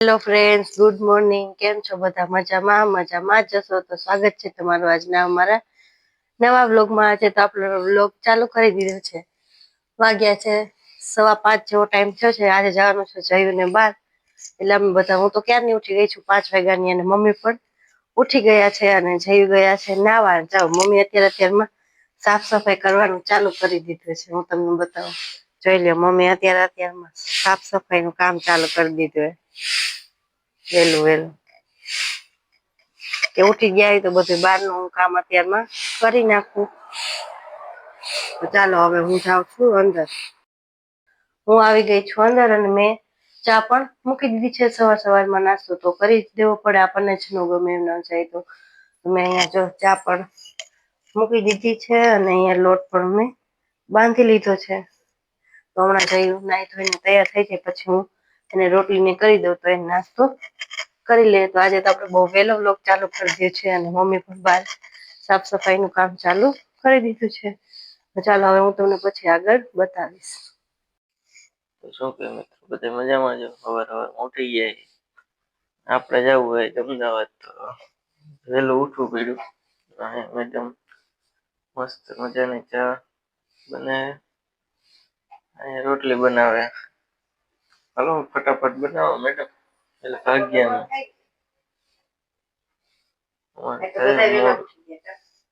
Hello friends good morning કેમ છો બધા? મજામાં? મજામાં જશો તો સ્વાગત છે તમારું આજના અમારા નવા વ્લોગમાં. આજે તો આપણો વ્લોગ ચાલુ કરી દીધો છે. વાગ્યા છે સવા પાંચ જેવો ટાઈમ થયો છે. આજે જવાનું છે જયુને બાર. એટલે અમે બધા, હું તો ક્યારની ઉઠી ગઈ છું? પાંચ વાગ્યાની અને મમ્મી પણ ઉઠી ગયા છે અને જઈ ગયા છે નાવા. જાઓ, મમ્મી અત્યારે અત્યારમાં સાફ સફાઈ કરવાનું ચાલુ કરી દીધું છે. હું તમને બતાવું. જોઈ લ્યો, મમ્મી અત્યારે અત્યારમાં સાફ સફાઈનું કામ ચાલુ કરી દીધું વહેલું વહેલું. કે ઉઠી ગયા તો બધું બહારનું હું કામ અત્યારમાં કરી નાખું. ચાલો હવે હું જાઉં છું અંદર. હું આવી ગઈ છું અંદર અને મેં ચા પણ મૂકી દીધી છે. સવાર સવારમાં નાસ્તો તો કરી જ દેવો પડે, આપણને જ ન ગમે એમ ન જાય તો. મેં અહીંયા જો ચા પણ મૂકી દીધી છે અને અહીંયા લોટ પણ મેં બાંધી લીધો છે. તો હમણાં જઈ નાહી ધોઈને તૈયાર થઈ જાય, પછી હું એને રોટલીને કરી દઉં તો એ નાસ્તો કરી લે. તો આજે તો આપણે બહુ વહેલો વ્લોગ ચાલુ કરી દે છે અને મમ્મી પણ બહાર સાફ સફાઈનું કામ ચાલુ કરી દીધું છે. ચાલો હવે હું તમને પછી આગળ બતાવીશ. શું કે મિત્રો, બધે મજામાં જો સવાર સવાર ઉઠી જાય આપણે જવું હોય અમદાવાદ તો વહેલું ઉઠવું પડ્યું. અહીંયા મેડમ મસ્ત મજાની ચા બને અહીંયા રોટલી બનાવે. હાલો ફટાફટ બનાવો મેડમ એટલે ભાગ્યા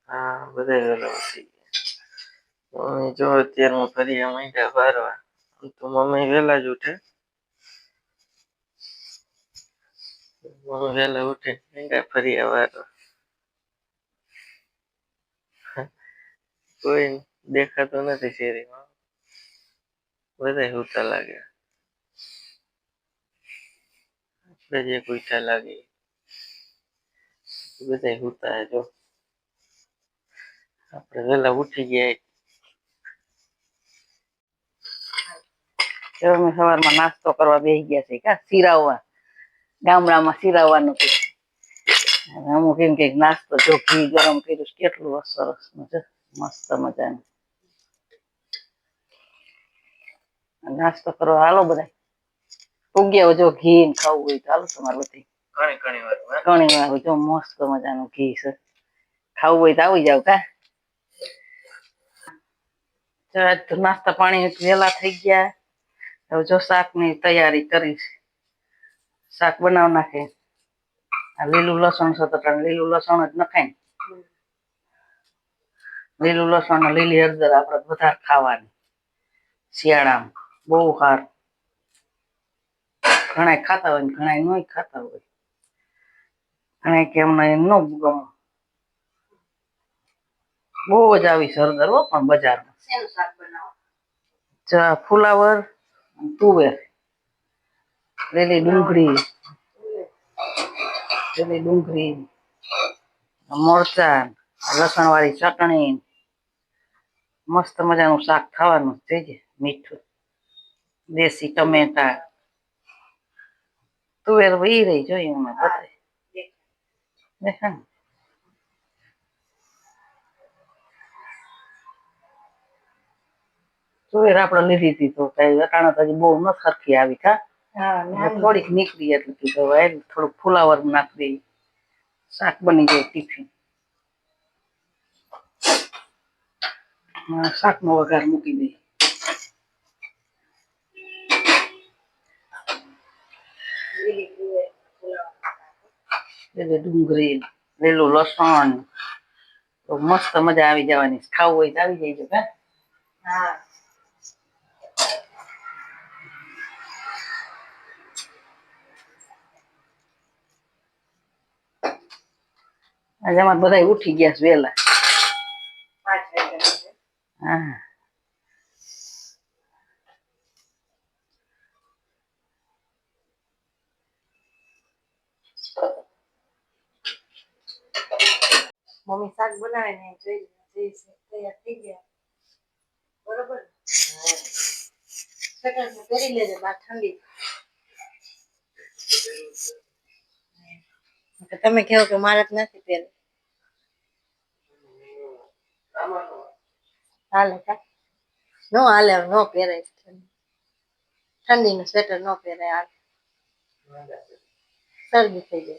હા બધા વેલા ઉઠી ગયા. મમ્મી જો અત્યારમાં ફરી માંડ્યા બારવા તો મમ્મી વેલા જ ઉઠે. મમ્મી વેલા ઉઠે માંડ્યા ફરી બારવા કોઈ દેખાતો નથી શેરીમાં. બધા હુતા લાગે આપણે જે ઉઠા લાગે બધા હોતા જો આપણે વહેલા ઉઠી ગયા સવારમાં નાસ્તો કરવા બેસી ગયા છે કા સિરાવવા ગામડામાં સિરાવવાનું કે અમુક એમ કે નાસ્તો જો ઘી ગરમ કર્યું કેટલું સરસ મજા મસ્ત મજાનું નાસ્તો કરવા હાલો બધા ઉગ્યા જો ઘી ને ખાવું હોય તો. હાલો તમારે બધી. ઘણી ઘણી વાર ઘણી વાર જો મસ્ત મજાનું ઘી છે. ખાવું હોય તો આવી જાવ કા? નાસ્તા પાણી વેલા થઈ ગયા. હવે જો શાકની તૈયારી કરીશ શાક બનાવ નાખે. આ લીલું લસણ છે તો લીલું લસણ જ નખાય લીલું લસણ લીલી હળદર આપણે વધારે ખાવાની. શિયાળામાં. બહુ સારું ઘણા ખાતા હોય ને ઘણા નહીં ખાતા હોય. ઘણા કે અમને ન ગમ. બહુ જ આવી સરદર હો પણ બજારમાં. ફુલાવર તુવેર. લીલી ડુંગળી. લીલી ડુંગળી મરચાં લસણ વાળી ચટણી. મસ્ત મજાનું શાક ખાવાનું છે જાય મીઠું. દેશી ટમેટા. તુવેર વહી રહી જોયું બતાવી દેખાય ને? તુવેર આપણે લીધી હતી તો કઈ અટાણા તો બહુ ન સરખી આવી કા? થોડીક નીકળી એટલે કીધું હવે થોડુંક ફુલાવર નાખી દઈ શાક બની જાય ટિફિન. શાકનો વઘાર મૂકી દઈએ. લીલી ડુંગળી લીલું લસણ. તો મસ્ત મજા આવી જવાની. ખાવું હોય તો આવી જઈજો હા? આજે અમારે બધા ઉઠી ગયા છે વહેલા. હા. મમ્મી શાક બનાવે ને જોઈ જોઈ છે, તૈયાર થઈ ગયા. બરોબર સકાળ પહેરી લેજે બહાર ઠંડી. તમે કહો કે મારે નથી પહેરે હાલે કા? નો હાલે નો પહેરાય ઠંડીનું સ્વેટર નો પહેરાય હાલ. શરદી થઈ તો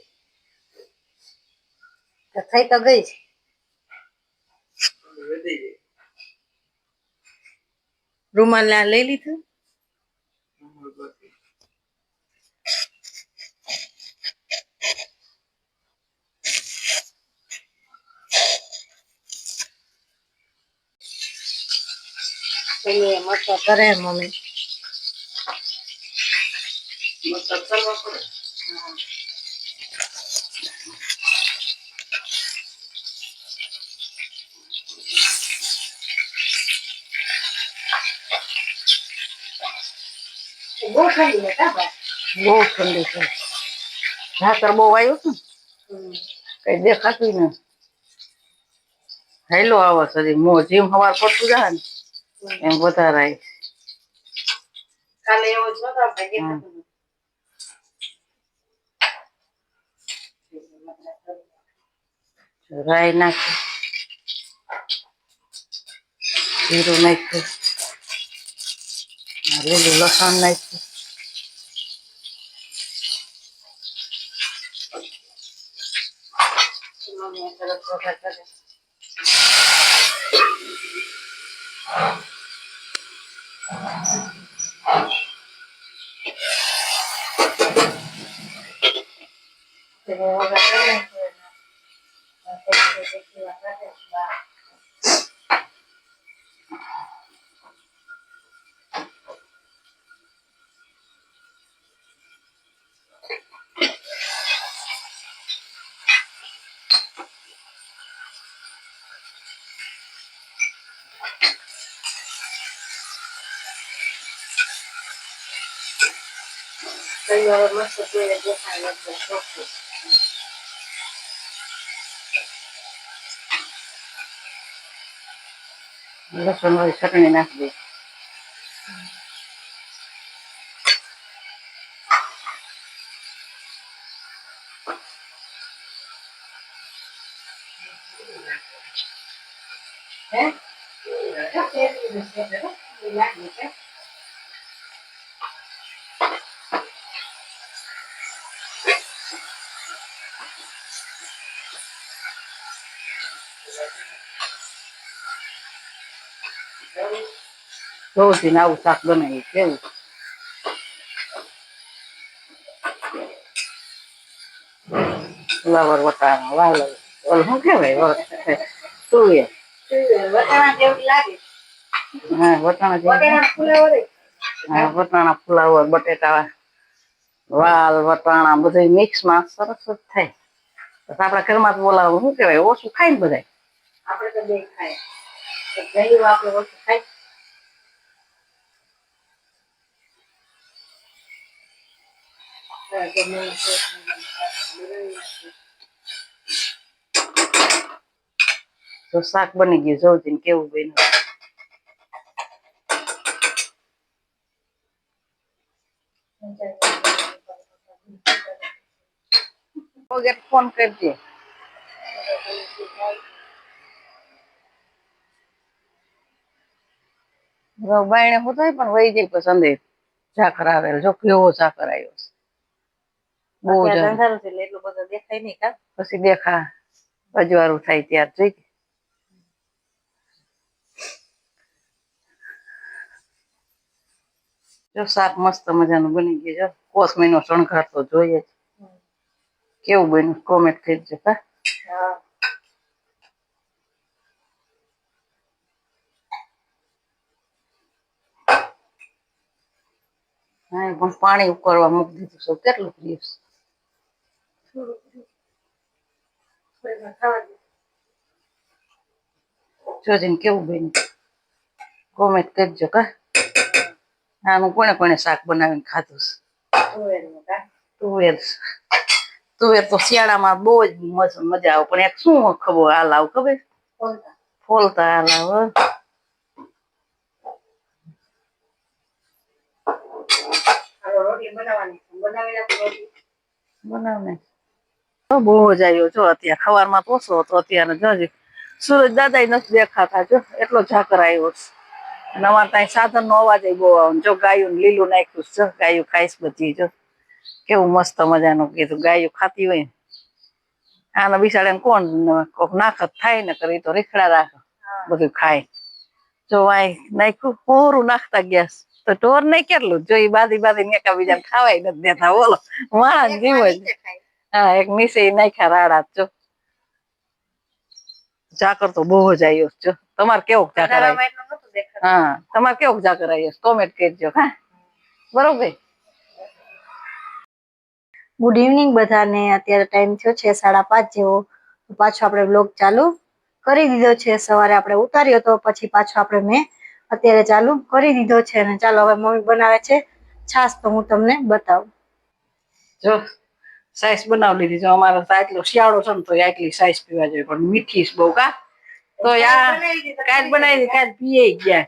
થઈ તો ગઈ રૂમાલ ના લઈ લીધું? મસ્ત કરે મમ્મી. બહુ ઠંડી બહુ ઠંડી છે. ઝાકર બહુ આવ્યું છે કઈ દેખાતું ને હેલો આવે મો જીમ હવાર પડતું જાય ને એમ વધારે કાલે એવો જ નતો આપણે હમ. દેખાતું રાઈ નાખી જીરું નાખ્યું. આ લીલું લસણ નાખ્યું મમ્મી સરસ વઘાર કરે તેને વઘાર કરી નાખ્યો એનો. પછી પછી વાત રાખે છે બા. કઈ હવે મસ્ત જોઈને દેખાય એકદમ ચોખ્ખું. લસણ વાળી ચટણી નાખી દે હે? લાગે છે. જોઉં છું ને આવું શાક બનાવી કેવું? ફુલાવર વટાણા વાલ ઓલ શું કહેવાય? તુવેર. વટાણા જેવું. ફુલાવર, બટેટા, વાલ, વટાણા બધું મિક્સમાં સરસ જ થાય. બસ આપણા ઘરમાં બોલાવું શું કહેવાય? ઓછું ખાય ને બધાય. આપણે તો બે ખાય તો આપણે ઓછું ખાય હા, ગમે એ છે. તો શાક બની ગયું, જોઉં કેવું બન્યું? ફોન કરજે. બાયણે હોતા પણ વહી જાય પસંદ ઝાકર આવેલ. જો કેવો ઝાકર આવ્યો છે. બહુ જ અંધારું છે એટલે એટલું બધું દેખાય નહીં કા? પછી દેખા અજવાળું થાય ત્યાર જોઈ જો શાક મસ્ત મજાનું બની ગયું જો કોસ મહિનો શણગાર તો જોઈએ જ કેવું બન્યું? કોમેન્ટ કરજો કા હા. પણ પાણી ઉકળવા મૂકી દીધું છે. કેટલું પ્રિય. જોજીને કેવું બેન કોમેન્ટ કરજો કા? આનું કોને કોને શાક બનાવીને ખાધું છે? તુવેર તુવેર તો શિયાળામાં બહુ જ મજા આવે પણ એક શું ખબર હાલ આવું ખબર? ફોલતા. હાલ આવે બનાવવાની. બનાવી નાખો બનાવ ને તો બહુ જ આવ્યો. જો અત્યારે ખવારમાં તો ઓછો હતો અત્યારે જોજે સૂરજ દાદા નથી દેખાતા. જો એટલો ઝાકર આવ્યો છે. અને અમારે ત્યાં સાધન નો અવાજ બહુ આવે. જો ગાયું લીલું નાખ્યું જો ગાયું ખાઈશ બધી. જો કેવું મસ્ત મજાનું કીધું. ગાયું ખાતી હોય આને બિસાડે કોણ કોક નાખત થાય ને કરી તો રીખડા રાખે. બધું ખાય. જો વાય નાખ્યું પૂરું નાખતા ગયા તો ઢોર નહીં કેટલું? જો એ બાદી બાદી ને એકા બીજા ખાવાય નથી દેતા. બોલો માણસ જીવ જ હા એક નીચે નાખ્યા રાડા જો જાકર તો બહુ જ આવ્યો છે. જો. તમારે કેવો જાકર હા તમારે કેવો જાકર આવ્યો? કોમેન્ટ કરજો હા. બરોબર. ગુડ ઇવનિંગ બધાને. અત્યારે ટાઈમ થયો છે સાડા પાંચ જેવો. પાછો આપણે બ્લોગ ચાલુ કરી દીધો છે. સવારે આપણે ઉતાર્યો તો પછી પાછો આપણે મેં અત્યારે ચાલુ કરી દીધો છે અને ચાલો હવે મમ્મી બનાવે છે. છાશ તો હું તમને બતાવું. જો સાઈઝ બનાવી લીધી. છે અમારે તો આટલો શિયાળો છે ને તો આટલી સાઈઝ પીવા જોઈએ. પણ મીઠી બહુ કા? તો આ કાલ બનાવી દીધી કાલ પીએ ગયા.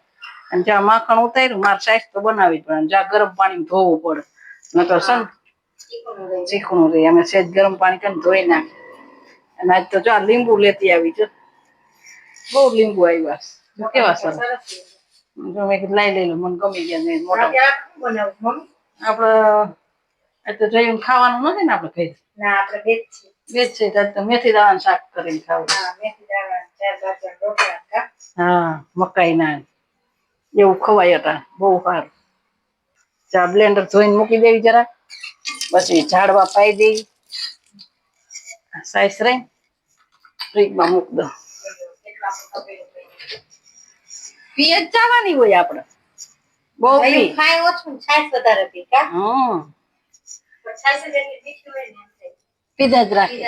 અને જ્યાં માખણ ઉતાર્યું મારે સાઈઝ તો બનાવી જ પડે. જ્યાં ગરમ પાણી ધોવું પડે. નકર છે ને ચીકણું રહે. અમે સહેજ ગરમ પાણી કરીને ધોઈ નાખે અને આજ તો જો આ લીંબુ લેતી આવી છે. બહુ લીંબુ આવ્યા કેવા સરસ જો મેં લઈ લઈ મને ગમી ગયા મોટા. આપડે તો જઈને ખાવાનું નથી ને આપડે કઈ ના આપણે બે છે. છીએ છે તો મેથી દાવાનું શાક કરીને ખાવું. હા મેથી દાવાનું ચાર હા મકાઈ ના એવું ખવાય હતા બહુ સારું. ચા બ્લેન્ડર ધોઈને મૂકી દેવી જરા પછી ઝાડવા પાઈ દેવી. સાઈસ રહી ફ્રીજમાં મૂક દો પીએ જવાની હોય આપણે. બહુ ખાય ઓછું છાશ વધારે પી કા પીધા જ રાખી.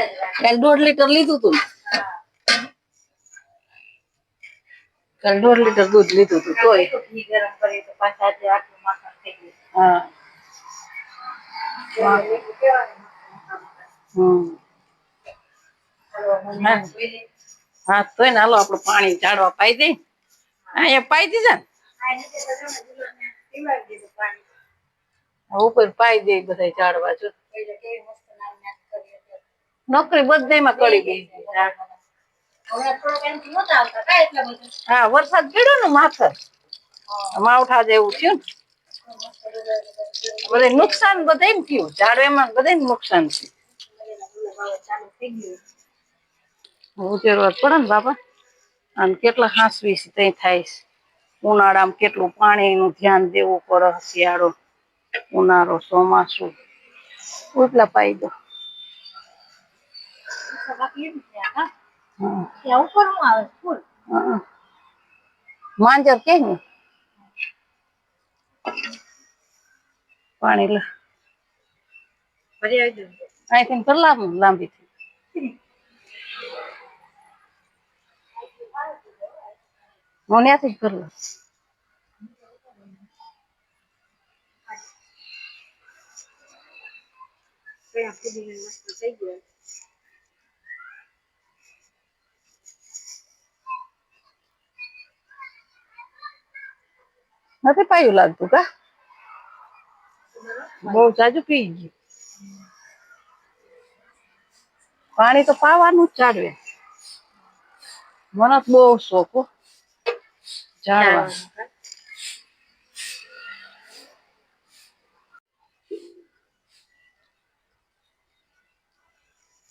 દોઢ લીટર લીધું તું હા. કાલ દોઢ લીટર દૂધ લીધું તું તોય. હા હા. હા તોય ને હાલો આપડે પાણી ચાડવા પાઈ દઈ એ પાઈ દીધા ને? ઉપર પાઈ દે બધા ઝાડવા, જો. નોકરી બધાયમાં કરી ગઈ હા, વરસાદ પડ્યો ને માથર માવઠા જેવું થયું બધે નુકસાન બધે થયું. ઝાડવામાં બધે નુકસાન ગયું ઉજેરવા પડે ને બાપા. અને કેટલા હાંસવી છે, તઈ થાય ઉનાળામાં કેટલું પાણીનું ધ્યાન દેવું પડે, શિયાળો. ઉનાળો, ચોમાસું એટલા પાઈ દો. માંજર કે ને પાણી અહીંથી પર લાંબી લાંબી થઈ. હું ત્યાંથી જ ભર ત્યાં ફૂલીને મસ્ત થઈ ગયું નથી પાયું લાગતું કા બહુ જાજુ પી ગયું પાણી તો પાવાનું જ ચાડવે મને બહુ શોખ હો.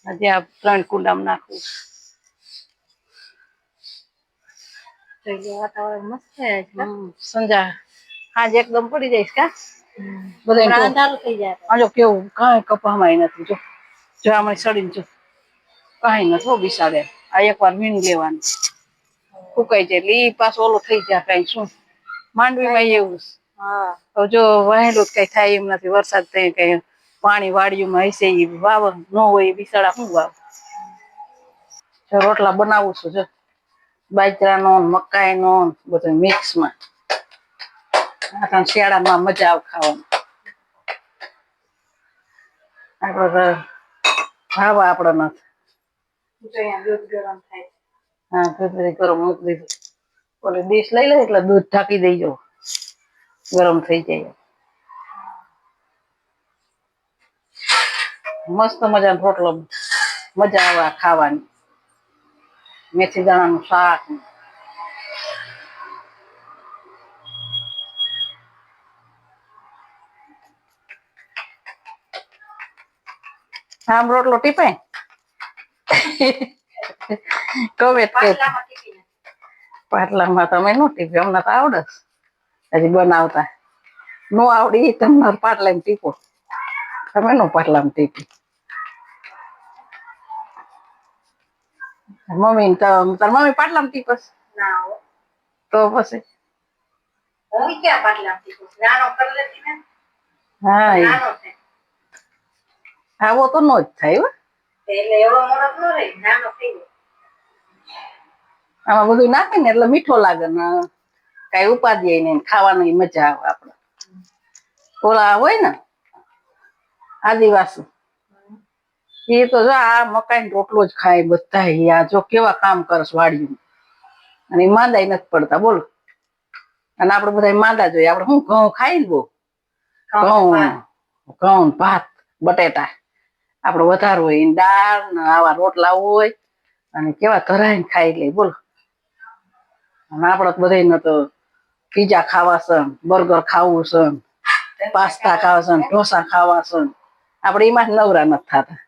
આજે આ ત્રણ કુંડામાં નાખું વાતાવરણ મસ્ત છે આજ કા? હમ, સંજા હાજ એકદમ પડી જઈશ કા? બધા અંધારું થઈ જાય આજો કેવું કાંઈ કપામાં નથી જો. જો આમાં સડીને જો. કાંઈ નથી હો બિસાડે. આ એકવાર મીણ લેવાનું. ફૂકાઈ જાય એટલે ઈ પાછો ઓલો થઈ જાય કાંઈ શું? માંડવીમાં એવું. હા. તો જો વહેલું જ કઈ થાય એમ નથી વરસાદ થઈ કઈ પાણી વાડીઓમાં હશે એ વાવ ન હોય બિસાડા શું વાવ? જો રોટલા બનાવું છું જો. બાજરાનો ને મકાઈનો બધું મિક્સમાં. આ શિયાળામાં મજા આવે ખાવાની. આપણે ભાવ આપણો નથી. હા દૂધ ગરમ મૂકી દીધું. ઓલી ડીશ લઈ લે એટલે દૂધ ઢાંકી દેજો. ગરમ થઈ જાય. મસ્ત મજાનો રોટલો મજા આવે ખાવાની. મેથી દાણાનું શાક. ને. આમ રોટલો ટીપાય? કમેટ કે પાટલામાં તમે નો ટીપ્યો અમને તો આવડે. હજી બનાવતા. નો આવડી તમને પાટલા પાટલામાં ટીપો. તમે નો પાટલામાં ટીપી. મમ્મી તાર મમ્મી પાટલામાં ટીપસ ના. તો પછી હું ક્યાં પાટલામાં ટીપું? નાનો કરી લેતી ને હા. નાનો છે આવો તો નો જ થાય. એટલે એવડો મોટો ન રહે નાનો થઈ જાય આમાં બધું નાખે ને એટલે મીઠો લાગે ને કઈ ઉપાધિ નહીં ખાવાની મજા આવે આપણે ઓલા હોય ને આદિવાસી એ તો જો આ મકાઈ રોટલો જ ખાય બધા આ જો કેવા કામ કરસ વાડિયું અને માંદા માંદાય નથી પડતા બોલો. અને આપણે બધા માંદા જોઈએ. આપણે શું ઘઉં ખાઈ ને બહુ? ઘઉં ઘઉં. ભાત. બટેટા. આપણે વધારે હોય દાળ ને આવા રોટલા હોય અને કેવા ધરાઈને ખાઈ લે બોલો. અને આપણે તો બધાને તો પીઝા ખાવા છે બર્ગર ખાવું છે પાસ્તા ખાવા છે ઢોસા ખાવા છે. આપણે એમાં નવરા નથી થતા.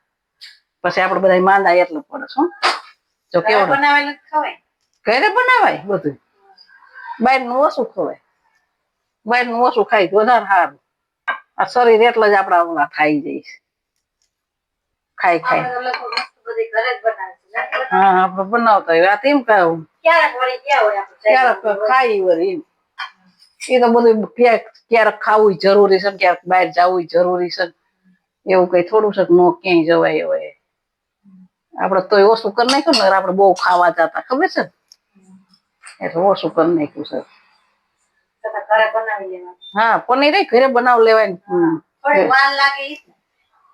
પછી આપણે બધા માંદા એટલું પડે શું. જો ઘરે બનાવેલું ખવાય. ઘરે બનાવાય બધું બહારનું ઓછું ખવાય. બહારનું ઓછું ખાય વધારે સારું. આ શરીર એટલે જ આપણા ઓલા ખાઈ જાય ખાઈ ખાઈ? હા આપણે બનાવતા હોય. આ તેમ કહું ક્યારેક ખાઈ વળી એમ. એ તો બધું ક્યારેક ક્યારેક ખાવું જરૂરી છે ક્યારેક બહાર જવું જરૂરી છે એવું કઈ થોડું છે ન ક્યાંય જવાય હોય. આપણે તો ઓછું કરી નાખ્યું ને આપડે બહુ ખાવા જતા ખબર છે? એટલે ઓછું કરી નાખ્યું છે. હા પનીર ઘરે બનાવ લેવાય.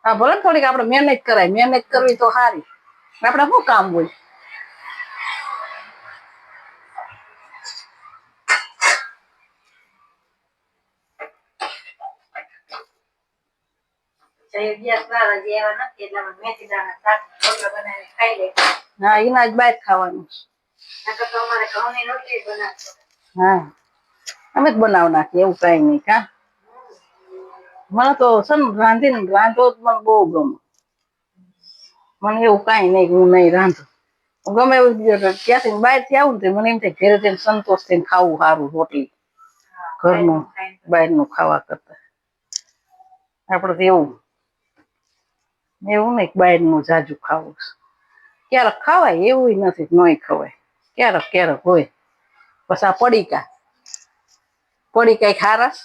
હા ભલે ને થોડીક આપણે મહેનત કરાય મહેનત કરવી તો સારી. આપડે શું કામ હોય? જઈ અગિયાર બાર હજી આવ્યા નથી એટલે મેથી દાણા રોટલા બનાવીને ખાઈ લે હા એના જ બહાર ખાવાનું. નકર તો અમારે ઘઉંની રોટલી બનાવશો. હા. અમે જ બનાવ નાખીએ એવું કઈ નહીં કા? મને તો ને રાંધીને રાંધવો મને બહુ ગમે. મને એવું કઈ નહીં હું નહીં રાંધું. ગમે એવું ક્યાંથી બહારથી આવું ને મને એમ થાય ઘરે જઈને સંતોષ થઈને ખાવું સારું રોટલી. ઘરનું બહારનું ખાવા કરતા. આપણે તો એવું એવું નહીં બહારનું જાજુ ખાવું છે. ક્યારેક ખવાય એવું નથી નહીં ખવાય. ક્યારેક ક્યારેક હોય. પછી આ પડીકા. પડીકા ખારસ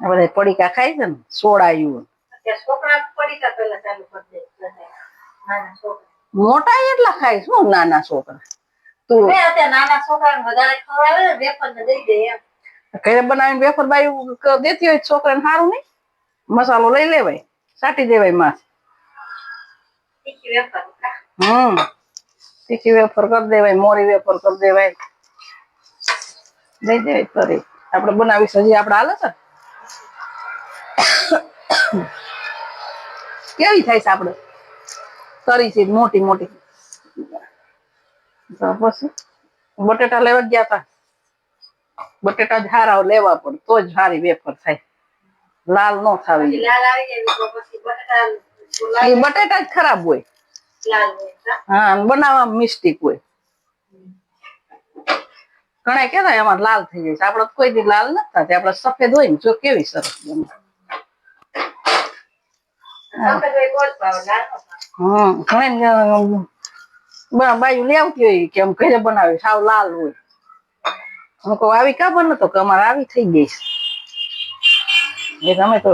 બધા પડીકા ખાય છે ને સોડાયું. મોટા એટલા ખાય શું નાના છોકરા? તું નાના છોકરા વધારે ખવડાવે વેફર ને દઈ દે એમ. ઘરે બનાવીને વેફર બાયું દેતી હોય છોકરાને સારું નહીં. મસાલો લઈ લેવાય. સાટી દેવાય માસ? હમ. તીખી વેફર કરી દેવાય, મોરી વેફર કરી દેવાય. દઈ દેવાય કરી આપણે બનાવી હજી આપણે હાલે છે કેવી થાય છે આપણે? કરી છે, મોટી મોટી. પછી બટેટા લેવા ગયા હતા. બટેટા જ લેવા પડે તો જ સારી વેફર થાય. લાલ નો થાવી એ બટેટા જ ખરાબ હોય? હા? બનાવવા મિસ્ટેક હોય. ઘણા કેતા એમાં લાલ થઈ જાય છે. આપડે કોઈ દી લાલ નથી થતી. આપડે સફેદ હોય ને જો કેવી સરસ બને. હમ ઘણા બાયું લઈ આવતી હોય કે આમ ઘરે બનાવી સાવ લાલ હોય. હું કહું આવી કા બને તો કે અમારે આવી થઈ ગઈ છે. એ તમે તો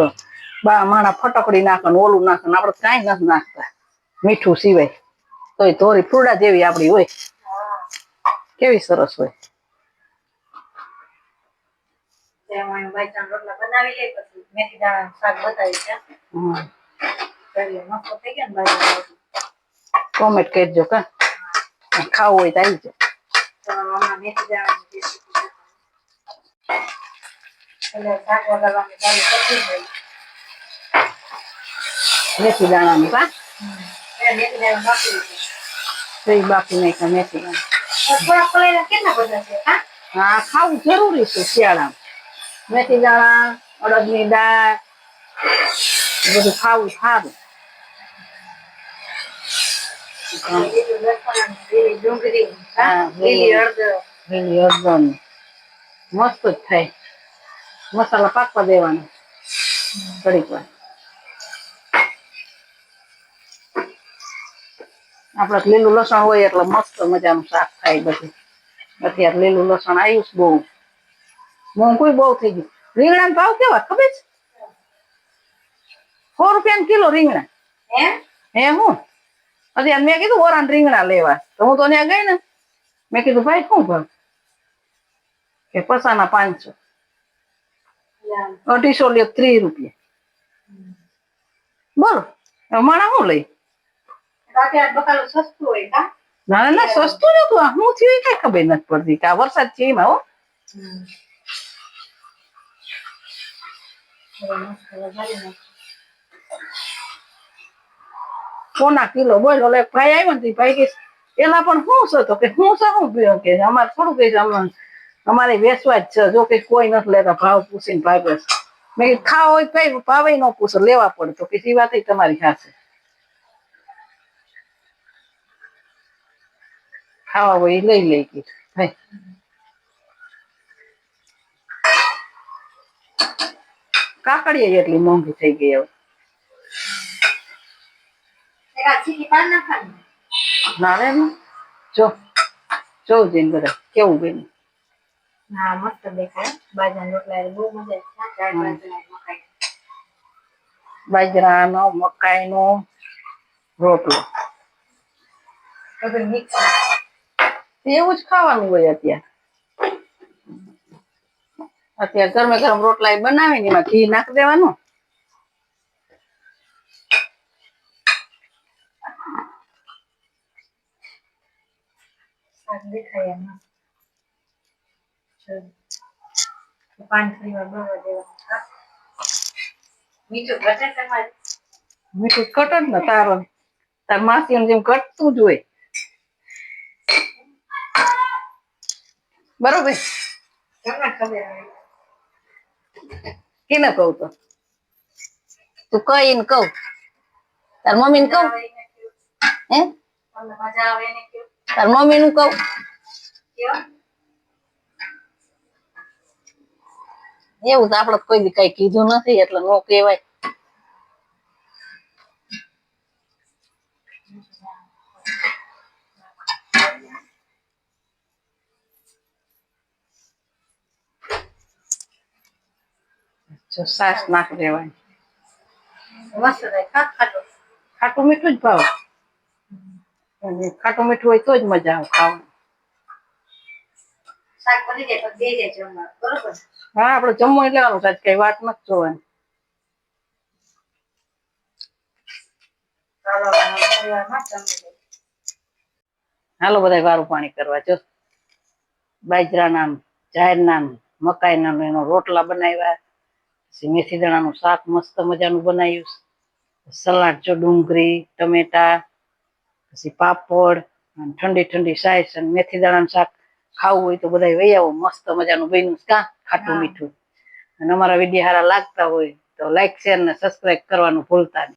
બા માણા ફટકડી નાખે ને ઓલું નાખે ને આપણે કાંઈ નથી નાખતા. મીઠું સિવાય. તોય ધોરી ફૂડા જેવી આપડી હોય. કેવી સરસ હોય. કોમેન્ટ કરજો કા. ખાવું હોય તો આવી જાય એટલે શાક વઘારવાનું ચાલુ કરી દઈએ. મેથી દાણાની કા મેથી દાણા બાફી દીધું. તઈ બાફી નાખ્યા મેથી દાણા. કેટલા બધા છે? હા? હા ખાવું જરૂરી છે શિયાળામાં. મેથી દાણા અડદની દાળ બધું ખાવું સારું. ડુંગળી હા, લીલી હળદર. મસ્ત જ થાય. મસાલા પાકવા દેવાના. ઘડીક વાર. આપડે લીલું લસણ હોય એટલે મસ્ત મજાનું શાક થાય બધું. અત્યારે લીલું લસણ આવ્યું છે બહુ. મોંઘું બહુ થઈ ગયું. રીંગણા ભાવ કેવા ખબર છે? સો રૂપિયા કિલો રીંગણા. હે હે હું? અત્યારે મેં કીધું ઓરાન રીંગણા લેવા. તો હું તો ત્યાં ગઈ ને મેં કીધું ભાઈ શું ભાવ? કે પસાના પાંચસો. અઢીસો લે ત્રીસ રૂપિયા. બોલો હવે હું લઈ? ના ના સસ્તું નતું. આ શું થયું કઈ ખબર નથી પડતી. કે આ વરસાદ છે એમાં હો. કોના કિલો બોલ ભાઈ આવ્યો ને ભાઈ કે એલા પણ શું છે? તો કે હું શું કે અમારે થોડું કઈ અમારે અમારે વેચવા જ છે. જો કે કોઈ નથી લેતા ભાવ પૂછીને ભાગે છે. મેં કીધું ખાવા હોય કઈ ભાવે ન પૂછો લેવા પડે. તો કે એ વાત તમારી ખાશે ખાવા હોય લઈ લઈ કીધું. ભાઈ. કાકડીએ એટલી મોંઘી થઈ ગઈ હવે. ના ને. જો જોઉં જઈને બધા કેવું બન્યું? હા મસ્ત દેખાય. બાજરાના રોટલા બહુ મજા આવે બાજરાના મકાઈ. બાજરાનો મકાઈનો રોટલો. એવું જ ખાવાનું હોય અત્યારે. અત્યારે ગરમે ગરમ રોટલા બનાવીને એમાં ઘી નાખી દેવાનું. દેખાય એમાં પાન ફરીમાં બરોબર દેવાનું હા. મીઠું કટ જ ને તારો. તાર માસી જેમ કટતું જ હોય. બરોબર? કેને કઉ તો? તું કહીને કહું. તાર મમ્મી ને કયો. હે. તાર મમ્મી નું કહું. એવું તો આપડે કોઈ દી કઈ કીધું નથી એટલે નો કહેવાય. જો સાસ નાખી દેવાની મસ્ત ખાટું. ખાટું મીઠું જ ભાવ. અને ખાટું મીઠું હોય તો જ મજા આવે ખાવાની. શાક બની જાય પછી બે જાય જમવા. બરોબર? હા આપડે જમવું લેવાનું સાચ કઈ વાત નથી જોવાની. હાલો બધા વારું પાણી કરવા જો. બાજરાના જાહેરના મકાઈના નામ એનો રોટલા બનાવ્યા. પછી મેથી દાણાનું શાક મસ્ત મજાનું બનાવ્યું. સલાડ જો ડુંગળી ટમેટા પછી પાપડ અને ઠંડી ઠંડી સાઈસ અને મેથી દાણાનું શાક. ખાવું હોય તો બધા વહી આવો મસ્ત મજાનું બન્યું કા? ખાટું મીઠું. અને અમારા વીડિયો હારા લાગતા હોય તો લાઈક શેર ને સબસ્ક્રાઈબ કરવાનું ભૂલતા નહીં.